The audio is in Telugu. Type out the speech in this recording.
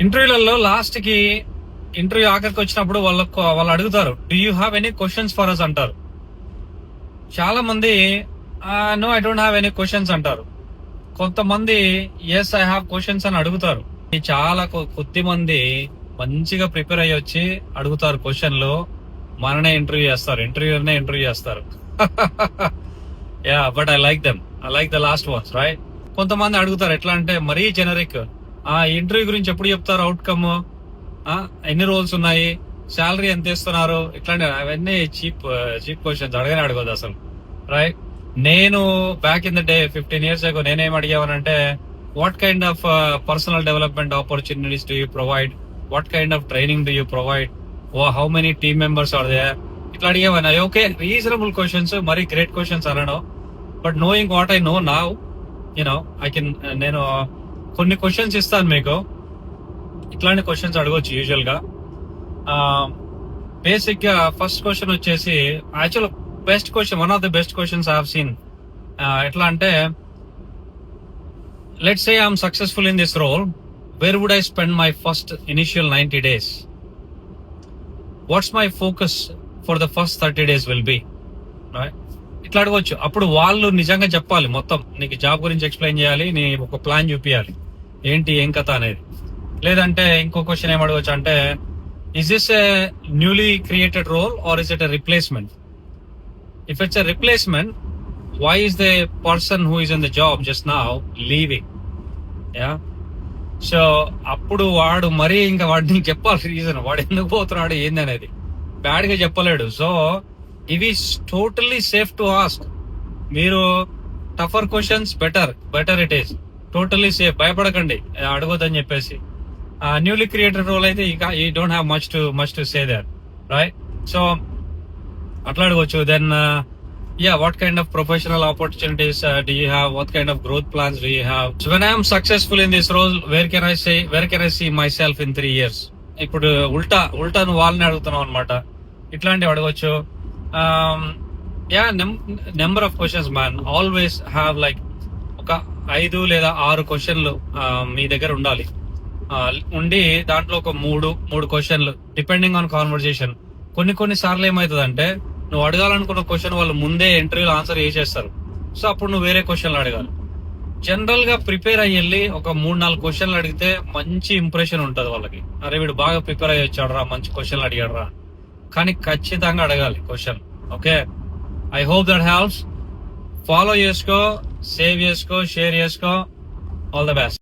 ఇంటర్వ్యూలలో లాస్ట్కి ఇంటర్వ్యూ ఆఖరికి వచ్చినప్పుడు వాళ్ళకు వాళ్ళు అడుగుతారు do you have any questions for us అంటారు. చాలా మంది no I don't have any questions అంటారు. కొంతమంది ఎస్ ఐ హ్యావ్ క్వశ్చన్స్ అని అడుగుతారు. చాలా కొ- కొద్ది మంది మంచిగా ప్రిపేర్ అయ్యి వచ్చి అడుగుతారు క్వశ్చన్లు మననే ఇంటర్వ్యూ చేస్తారు ఇంటర్వ్యూనే ఇంటర్వ్యూ చేస్తారు. Yeah but I like them I like the last ones right కొంతమంది అడుగుతారు ఎట్లా అంటే మరీ జనరిక్ ఆ ఇంటర్వ్యూ గురించి ఎప్పుడు చెప్తారు? అవుట్కమ్ ఎన్ని రోల్స్ ఉన్నాయి? శాలరీ ఎంత ఇస్తున్నారు? ఇట్లాంటి అవన్నీ చీప్ చీప్ క్వశ్చన్స్ అడగనే అడగదు అసలు. రైట్ నేను back in the day fifteen years ago నేనేం అడిగామనంటే what kind of personal development opportunities do you provide what kind of training do you provide oh how many team members are they ఇట్లా అడిగేవన్నా. ఓకే రీజనబుల్ క్వశ్చన్స్ మరీ గ్రేట్ క్వశ్చన్స్ అనడం but knowing what I know now you know I can నేను కొన్ని క్వశ్చన్స్ ఇస్తాను మీకు. ఇట్లాంటి క్వశ్చన్స్ అడగవచ్చు యూజువల్గా. బేసిక్గా ఫస్ట్ క్వశ్చన్ వచ్చేసి actual best question one of the best questions I have seen ఎట్లా అంటే let's say I'm successful in this role where would I spend my first initial ninety days what's my focus for the first thirty days will be ఇట్లా అడగవచ్చు అప్పుడు వాళ్ళు నిజంగా చెప్పాలి మొత్తం. నీకు జాబ్ గురించి ఎక్స్ప్లెయిన్ చేయాలి నీ ఒక ప్లాన్ చూపించాలి ఏంటి ఏం కథ అనేది? లేదంటే ఇంకో క్వశ్చన్ ఏం అడగవచ్చు అంటే is this a newly created role or is it a replacement if it's a replacement why is the person who is in the job just now leaving yeah so అప్పుడు వాడు మరీ ఇంకా వాడిని చెప్పాలి రీజన్ వాడు ఎందుకు పోతున్నాడు ఏంది అనేది? బ్యాడ్గా చెప్పలేడు. సో ఇవి టోటల్లీ సేఫ్ టు ఆస్క్ మీరు tougher questions better better it is totally safe భయపడకండి. అడగొద్దని చెప్పేసి. న్యూలీ క్రియేటెడ్ రోల్ అయితే ఇంకా ఈ don't have much to much to say there right so అట్లా అడగవచ్చు then yeah what kind of professional opportunities do you have what kind of growth plans do you have so when I'm successful in this role where can I say where can I see myself in three years ఇప్పుడు ఉల్టా ఉల్టా నువ్వు వాళ్ళని అడుగుతున్నావు అనమాట ఇట్లాంటివి అడగవచ్చు yeah number of questions man always have like ఐదు లేదా ఆరు క్వశ్చన్లు మీ దగ్గర ఉండాలి. ఉండి దాంట్లో ఒక మూడు మూడు క్వశ్చన్లు డిపెండింగ్ ఆన్ కాన్వర్జేషన్. కొన్ని కొన్ని సార్లు ఏమవుతుందంటే నువ్వు అడగాలనుకున్న క్వశ్చన్ వాళ్ళు ముందే ఇంటర్వ్యూలో ఆన్సర్ చేసేస్తారు. సో అప్పుడు నువ్వు వేరే క్వశ్చన్లు అడగాలి. జనరల్గా ప్రిపేర్ అయ్యి వెళ్ళి ఒక మూడు నాలుగు క్వశ్చన్లు అడిగితే మంచి ఇంప్రెషన్ ఉంటుంది వాళ్ళకి. అరే వీడు బాగా ప్రిపేర్ అయ్యి వచ్చాడు రా మంచి క్వశ్చన్లు అడిగాడు రా కానీ ఖచ్చితంగా అడగాలి question. Okay? I hope that helps follow చేసుకో సేవ్ చేసుకో షేర్ చేసుకో ఆల్ ద బెస్ట్